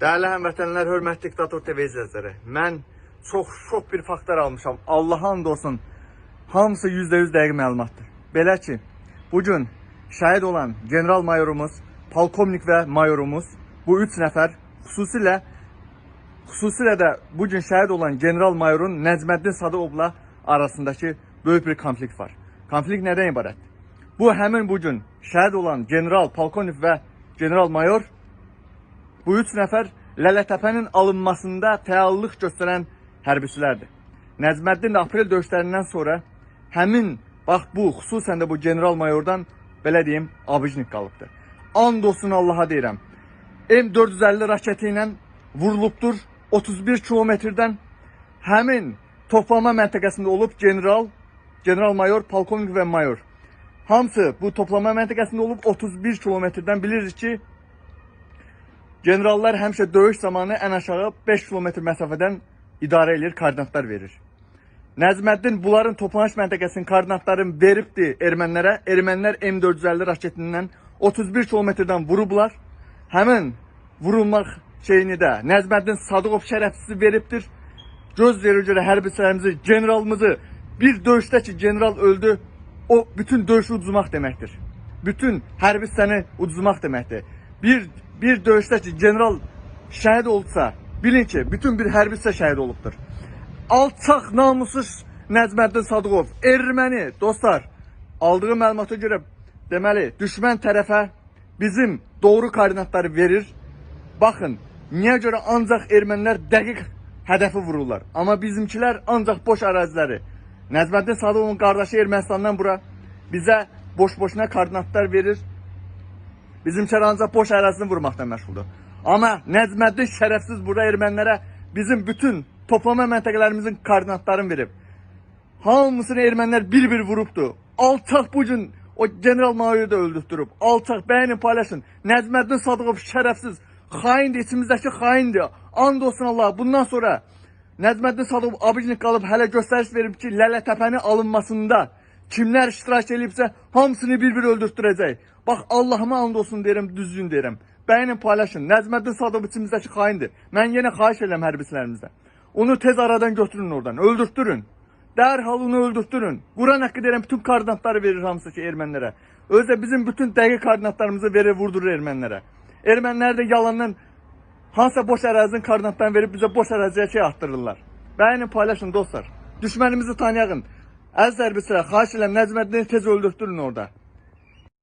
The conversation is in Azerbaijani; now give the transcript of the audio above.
Değerli həmvətənlər, hörmətli diktator TV izləyiciləri. Mən çox şok bir faktlar almışam. Allaha and. Hamısı %100 dəqiq məlumatdır. Belə ki, bu gün şəhid olan general mayorumuz, polkovnik və mayorumuz bu 3 nəfər xüsusilə xüsusilə də bu gün şəhid olan general mayorun Nəcməddin Sadıqovla arasındakı böyük bir konflikt var. Konflikt nədən ibarətdir? Bu həmin bu gün şəhid olan general, polkovnik və general mayor bu üç nəfər Lələtəpənin alınmasında fəallıq göstərən hərbiçilərdir. Nəcməddin aprel döyüşlərindən sonra həmin bax bu xüsusən də bu general mayordan belə deyim abıcnik qalıbdır. And olsun Allaha deyirəm. M450 raketi ilə vurulubdur 31 kilometrdən həmin toplama məntəqəsində olub general, general mayor, polkovnik və mayor. Hamısı bu toplama məntəqəsində olub 31 kilometrdən bilirik ki, Generallar həmişə döyüş zamanı ən aşağı 5 kilometr məsafədən idarə edir, koordinatlar verir. Nəzməddin bunların toplanış məntəqəsinin koordinatlarını veribdi ermənilərə. Ermənilər M450 raketindən 31 kilometrdən vurublar. Həmin vurulmaq şeyini də Nəzməddin Sadıqov şərəfsiz veribdir. Göz verir görə hərbiçilərimizi, generalımızı bir döyüşdə ki general öldü, o bütün döyüşü uduzmaq deməkdir. Bütün hərbi hissəni uduzmaq deməkdir. Bir bir döyüşdə ki general şəhid olsa, bilin ki bütün bir hərbi hissə şəhid olubdur. Alçaq namussuz Nəcməddin Sadıqov erməni dostlar aldığı məlumata görə deməli düşmən tərəfə bizim doğru koordinatları verir. Baxın, niyə görə ancaq ermənilər dəqiq hədəfi vururlar. Amma bizimkilər ancaq boş əraziləri. Nəzməddin Sadıqovun qardaşı Ermənistandan bura bizə boş-boşuna koordinatlar verir. Bizimkilər ancaq boş ərazini vurmaqla məşğuldur. Amma Nəcməddin şərəfsiz burada ermənilərə bizim bütün toplama məntəqələrimizin koordinatlarını verib. Hamısını ermənilər bir-bir vurubdu. Alçaq bu gün o general mayoru da öldürtdürüb. Alçaq bəyənin paylaşın. Nəcməddin Sadıqov şərəfsiz, xaindir, içimizdəki xaindir. And olsun Allah. Bundan sonra Nəcməddin Sadıqov abicnik qalıb hələ göstəriş verib ki, Lələtəpəni alınmasında kimlər iştirak edibsə hamısını bir-bir öldürtdürəcək. Bax Allahıma and olsun deyirəm, düzgün deyirəm. Bəyənin paylaşın. Nəzməddin Sadıqov içimizdəki xaindir. Mən yenə xahiş edirəm hərbiçilərimizdən. Onu tez aradan götürün oradan, öldürtdürün. Dərhal onu öldürtdürün. Quran haqqı deyirəm, bütün koordinatları verir hamısı ki ermənlərə. Özdə bizim bütün dəqiq koordinatlarımızı verir, vurdurur ermənlərə. Ermənilər də yalandan hansısa boş ərazinin koordinatlarını verib bizə boş əraziyə şey atdırırlar. Bəyənin paylaşın dostlar. Düşmənimizi tanıyağın. Əziz hərbiçilər, xahiş edirəm Nəcməddini tez öldürtdürün orada.